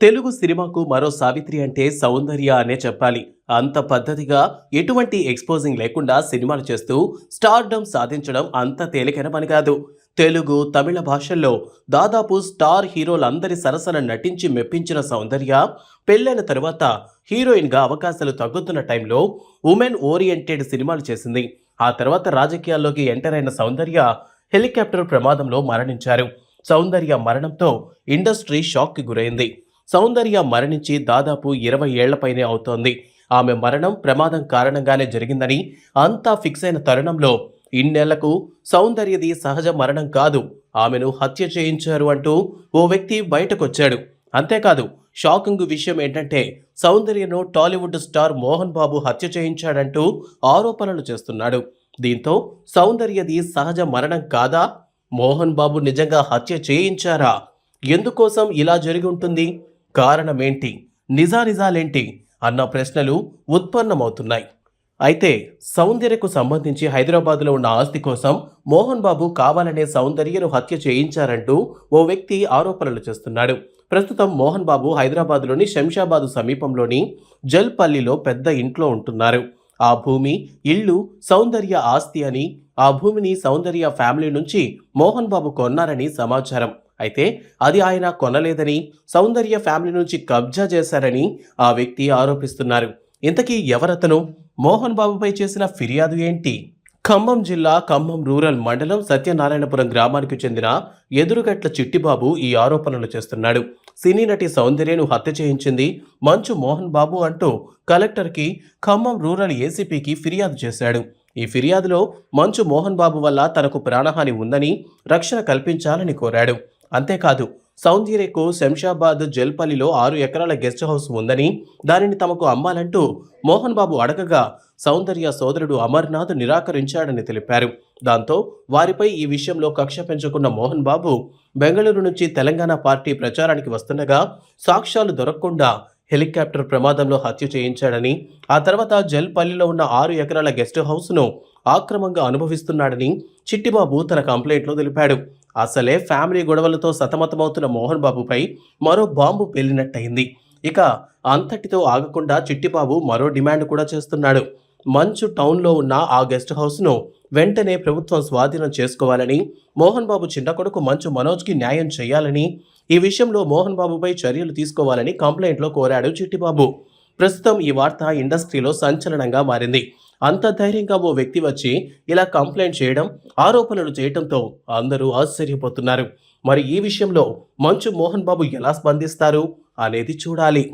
తెలుగు సినిమాకు మరో సావిత్రి అంటే సౌందర్య అనే చెప్పాలి. అంత పద్ధతిగా ఎటువంటి ఎక్స్పోజింగ్ లేకుండా సినిమాలు చేస్తూ స్టార్డమ్ సాధించడం అంత తేలికైన పని కాదు. తెలుగు తమిళ భాషల్లో దాదాపు స్టార్ హీరోలందరి సరసన నటించి మెప్పించిన సౌందర్య పెళ్ళైన తరువాత హీరోయిన్గా అవకాశాలు తగ్గుతున్న టైంలో ఉమెన్ ఓరియంటెడ్ సినిమాలు చేసింది. ఆ తర్వాత రాజకీయాల్లోకి ఎంటర్ అయిన సౌందర్య హెలికాప్టర్ ప్రమాదంలో మరణించారు. సౌందర్య మరణంతో ఇండస్ట్రీ షాక్కి గురైంది. సౌందర్య మరణించి దాదాపు ఇరవై ఏళ్ళపైనే అవుతోంది. ఆమె మరణం ప్రమాదం కారణంగానే జరిగిందని అంతా ఫిక్స్ అయిన తరుణంలో ఇన్నేళ్ళకు సౌందర్యది సహజ మరణం కాదు. ఆమెను హత్య చేయించారు అంటూ ఓ వ్యక్తి బయటకొచ్చాడు. అంతేకాదు షాకింగ్ విషయం ఏంటంటే సౌందర్యను టాలీవుడ్ స్టార్ మోహన్ బాబు హత్య చేయించాడంటూ ఆరోపణలు చేస్తున్నాడు. దీంతో సౌందర్యది సహజ మరణం కాదా? మోహన్ బాబు నిజంగా హత్య చేయించారా? ఎందుకోసం ఇలా జరిగి ఉంటుంది? కారణమేంటి? నిజానిజాలేంటి? అన్న ప్రశ్నలు ఉత్పన్నమవుతున్నాయి. అయితే సౌందర్యకు సంబంధించి హైదరాబాద్లో ఉన్న ఆస్తి కోసం మోహన్ బాబు కావాలనే సౌందర్యను హత్య చేయించారంటూ ఓ వ్యక్తి ఆరోపణలు చేస్తున్నాడు. ప్రస్తుతం మోహన్ బాబు హైదరాబాద్లోని శంషాబాద్ సమీపంలోని జల్పల్లిలో పెద్ద ఇంట్లో ఉంటున్నారు. ఆ భూమి ఇల్లు సౌందర్య ఆస్తి అని ఆ భూమిని సౌందర్య ఫ్యామిలీ నుంచి మోహన్ బాబు కొన్నారని సమాచారం. అయితే అది ఆయన కొనలేదని సౌందర్య ఫ్యామిలీ నుంచి కబ్జా చేశారని ఆ వ్యక్తి ఆరోపిస్తున్నారు. ఇంతకీ ఎవరతను? మోహన్ బాబుపై చేసిన ఫిర్యాదు ఏంటి? ఖమ్మం జిల్లా ఖమ్మం రూరల్ మండలం సత్యనారాయణపురం గ్రామానికి చెందిన ఎదురుగట్ల చిట్టిబాబు ఈ ఆరోపణలు చేస్తున్నాడు. సినీ నటి సౌందర్యను హత్య చేయించింది మంచు మోహన్ బాబు అంటూ కలెక్టర్కి ఖమ్మం రూరల్ ఏసీపీకి ఫిర్యాదు చేశాడు. ఈ ఫిర్యాదులో మంచు మోహన్ బాబు వల్ల తనకు ప్రాణహాని ఉందని రక్షణ కల్పించాలని కోరాడు. అంతేకాదు సౌందర్యకు శంషాబాద్ జల్పల్లిలో ఆరు ఎకరాల గెస్ట్ హౌస్ ఉందని దానిని తమకు అమ్మాలంటూ మోహన్ బాబు అడగగా సౌందర్య సోదరుడు అమర్నాథ్ నిరాకరించాడని తెలిపారు. దాంతో వారిపై ఈ విషయంలో కక్ష పెంచుకున్న మోహన్ బాబు బెంగళూరు నుంచి తెలంగాణ పార్టీ ప్రచారానికి వస్తుండగా సాక్ష్యాలు దొరకకుండా హెలికాప్టర్ ప్రమాదంలో హత్య చేయించాడని ఆ తర్వాత జల్పల్లిలో ఉన్న ఆరు ఎకరాల గెస్ట్ హౌస్ను ఆక్రమంగా అనుభవిస్తున్నాడని చిట్టిబాబు తన కంప్లైంట్లో తెలిపాడు. అసలే ఫ్యామిలీ గొడవలతో సతమతమవుతున్న మోహన్ బాబుపై మరో బాంబు పేలినట్టయింది. ఇక అంతటితో ఆగకుండా చిట్టిబాబు మరో డిమాండ్ కూడా చేస్తున్నాడు. మంచు టౌన్లో ఉన్న ఆ గెస్ట్ హౌస్ను వెంటనే ప్రభుత్వం స్వాధీనం చేసుకోవాలని మోహన్ బాబు చిన్న కొడుకు మంచు మనోజ్కి న్యాయం చేయాలని ఈ విషయంలో మోహన్ బాబుపై చర్యలు తీసుకోవాలని కంప్లైంట్లో కోరాడు చిట్టిబాబు. ప్రస్తుతం ఈ వార్త ఇండస్ట్రీలో సంచలనంగా మారింది. అంత ధైర్యంగా ఓ వ్యక్తి వచ్చి ఇలా కంప్లైంట్ చేయడం ఆరోపణలు చేయడంతో అందరూ ఆశ్చర్యపోతున్నారు. మరి ఈ విషయంలో మంచు మోహన్ బాబు ఎలా స్పందిస్తారు అనేది చూడాలి.